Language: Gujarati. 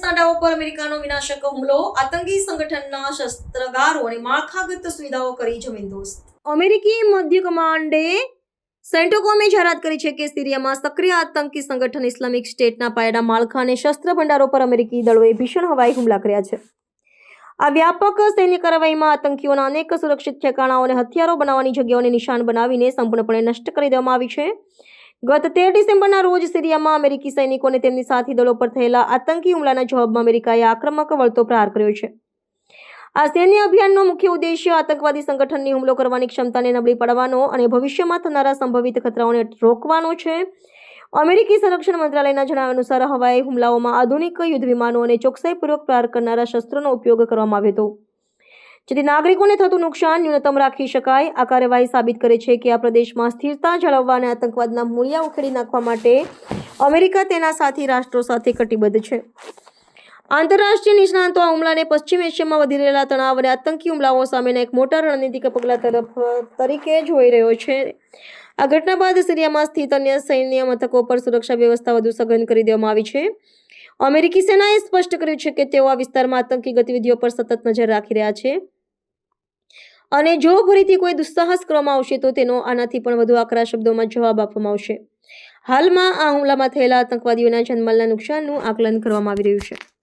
તાંડાઓ પર અમેરિકાનો વિનાશક હુમલો, આતંકી સંગઠનના શસ્ત્રગારો અને માળખાગત સુવિધાઓ કરી જમીનદોસ્ત અમેરિકી મધ્ય કમાન્ડે સેન્ટોકોમે જાહેરાત કરી છે કે સિરિયામાં સક્રિય આતંકી સંગઠન ઇસ્લામિક સ્ટેટના પાયાના માળખા અને શસ્ત્ર ભંડારો પર અમેરિકી દળોએ ભીષણ હવાઈ હુમલા કર્યા છે. આ વ્યાપક સૈન્ય કાર્યવાહીમાં આતંકીઓના અનેક સુરક્ષિત ઠેકાણાઓ અને હથિયારો બનાવવાની જગ્યાઓને નિશાન બનાવીને સંપૂર્ણપણે નષ્ટ કરી દેવામાં આવી છે. ગત તેર ડિસેમ્બરના રોજ સિરિયામાં અમેરિકી સૈનિકો અને તેમની સાથી દળો પર થયેલા આતંકી હુમલાના જવાબમાં અમેરિકાએ આક્રમક વળતો પ્રહાર કર્યો છે. આ સૈન્ય અભિયાનનો મુખ્ય ઉદ્દેશ્ય આતંકવાદી સંગઠનની હુમલો કરવાની ક્ષમતાને નબળી પાડવાનો અને ભવિષ્યમાં થનારા સંભવિત ખતરાઓને રોકવાનો છે. અમેરિકી સંરક્ષણ મંત્રાલયના જણાવ્યા અનુસાર હવાઈ હુમલાઓમાં આધુનિક યુદ્ધ વિમાનો અને ચોકસાઈપૂર્વક પ્રહાર કરનારા શસ્ત્રોનો ઉપયોગ કરવામાં આવ્યો હતો. જેથી નાગરિકોને થતું નુકસાન ન્યૂનતમ રાખી શકાય. આ કાર્યવાહી સાબિત કરે છે કે આ પ્રદેશમાં સ્થિરતા જાળવવા અને આતંકવાદના મૂળિયા ઉખેડી નાખવા માટે અમેરિકા તેના સાથી રાષ્ટ્રો સાથે કટિબદ્ધ છે. આંતરરાષ્ટ્રીય નિષ્ણાંતો આ હુમલાને પશ્ચિમ એશિયામાં વધી રહેલા તણાવ અને આતંકી હુમલાઓ સામેના એક મોટા રણનીતિક પગલા તરફ તરીકે જોઈ રહ્યો છે. આ ઘટના બાદ સિરિયામાં સ્થિત અન્ય સૈન્ય મથકો પર સુરક્ષા વ્યવસ્થા વધુ સઘન કરી દેવામાં આવી છે. અમેરિકી સેનાએ સ્પષ્ટ કર્યું છે કે તેઓ આ વિસ્તારમાં આતંકી ગતિવિધિઓ પર સતત નજર રાખી રહ્યા છે. અને જો ફરીથી કોઈ દુસ્સાહસ કરવામાં આવશે, તો તેનો આનાથી પણ વધુ આકરા શબ્દોમાં જવાબ આપવામાં આવશે. હાલમાં આ હુમલામાં થયેલા આતંકવાદીઓના જનમાલના નુકસાનનું આકલન કરવામાં આવી રહ્યું છે.